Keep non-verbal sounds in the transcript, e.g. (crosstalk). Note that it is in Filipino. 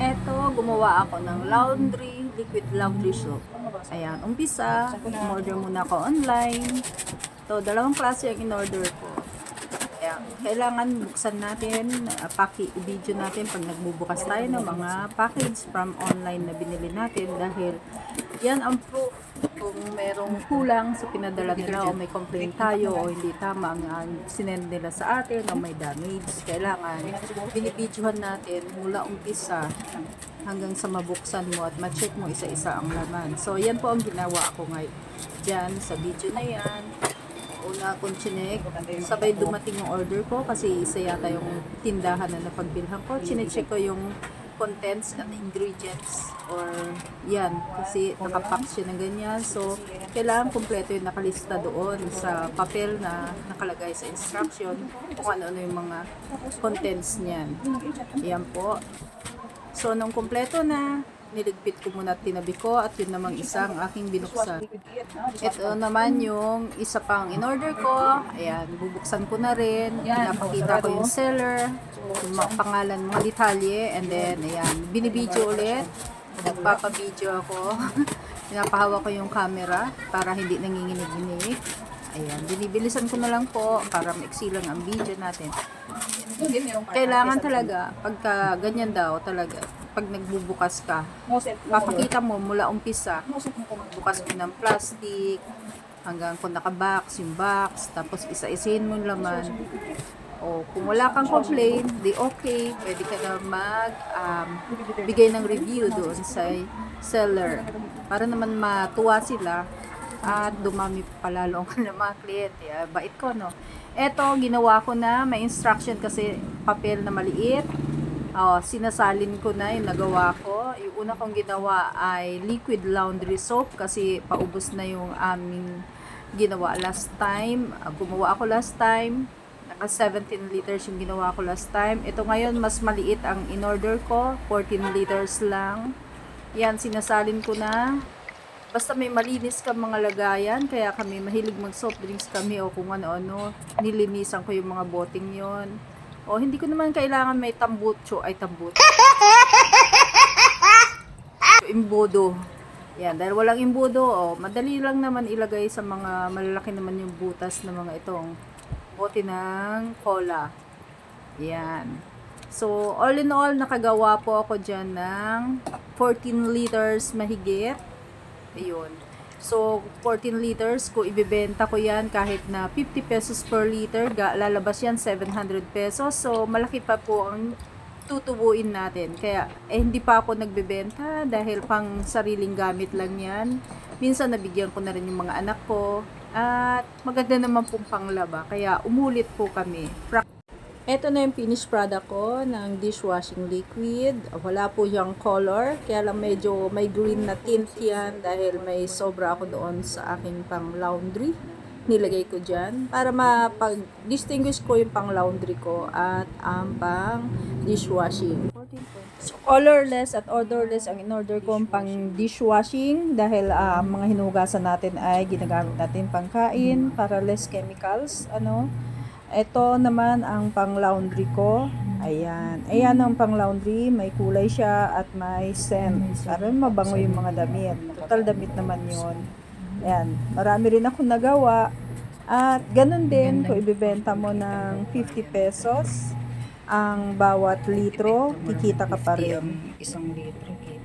Eto, gumawa ako ng laundry, liquid laundry soap. Ayan, umpisa, order muna ako online. So, dalawang klase ang in-order ko. Kaya, kailangan buksan natin, uh, paki, video natin pag nagbubukas tayo ng mga package from online na binili natin dahil yan ang proof kung merong kulang sa pinadala nila o may complaint tayo o hindi tama ang sinend nila sa atin o may damage. Kailangan binibidyohan natin mula umpisa hanggang sa mabuksan mo at ma-check mo isa-isa ang laman. So, yan po ang ginawa ko ngayon dyan sa video na yan una akong chinek, sabay dumating yung order ko kasi isa yata yung tindahan na napagbilhan ko. Chinecheck ko yung contents at ingredients or yan kasi nakapack siya ng ganyan. So kailangan kumpleto yung nakalista doon sa papel na nakalagay sa instruction kung ano-ano yung mga contents niyan. Yan po. So nung kumpleto na niligpit ko muna at tinabi ko at yun namang isang aking binuksan ito naman yung isa pang in-order ko. Ayan, bubuksan ko na rin. Pinapakita ko yung seller, yung mga pangalan, mga detalye. And then, ayan, binibidyo ulit. Nagpapabidyo ako. (laughs) Pinapahawa ko yung camera para hindi nanginginig-inig. Ayan, binibilisan ko na lang po para maiksi lang ang video natin. Kailangan talaga, pagka ganyan daw talaga, pag nagbubukas ka, papakita mo mula umpisa, bukas mo ng plastic, hanggang kung naka-box, yung box, tapos isa-isahin mo laman. O kung wala kang complaint, di okay, pwede ka na mag um, bigay ng review doon sa seller para naman matuwa sila at dumami pa lalo ang ng mga kliyente. Ah, Bait ko, no? Eto, ginawa ko na, may instruction kasi papel na maliit. Oh, sinasalin ko na yung nagawa ko. Yung una kong ginawa ay liquid laundry soap kasi paubos na yung aming ginawa last time. Ah, gumawa ako last time. Naka 17 liters yung ginawa ko last time. Ito ngayon, mas maliit ang in-order ko. 14 liters lang. Yan, sinasalin ko na. Basta may malinis ka mga lagayan, kaya kami mahilig mag soft drinks kami o kung ano-ano. Nilinisan ko yung mga boting yon. O hindi ko naman kailangan may tambutso ay tambutso. (laughs) imbudo. Yan, dahil walang imbudo, oh, madali lang naman ilagay sa mga malalaki naman yung butas ng mga itong bote ng cola. Yan. So, all in all, nakagawa po ako dyan ng 14 liters mahigit. Ayun. So, 14 liters, kung ibibenta ko yan kahit na 50 pesos per liter, ga, lalabas yan 700 pesos. So, malaki pa po ang tutubuin natin. Kaya, eh, hindi pa ako nagbebenta dahil pang sariling gamit lang yan. Minsan, nabigyan ko na rin yung mga anak ko. At maganda naman pong panglaba. Kaya, umulit po kami. Pra- ito na yung finished product ko ng dishwashing liquid. Wala po yung color. Kaya lang medyo may green na tint yan dahil may sobra ako doon sa aking pang laundry. Nilagay ko dyan para mapag-distinguish ko yung pang laundry ko at ang pang dishwashing. So, colorless at odorless ang in-order ko pang dishwashing dahil ah, ang mga hinugasan natin ay ginagamit natin pangkain para less chemicals. Ano? Ito naman ang pang laundry ko. Ayan. Ayan ang pang laundry. May kulay siya at may scent. Para mabango yung mga damit. Total damit naman yon. Ayan. Marami rin ako nagawa. At ganun din, kung ibibenta mo ng 50 pesos ang bawat litro, kikita ka pa rin. Isang litro, kita.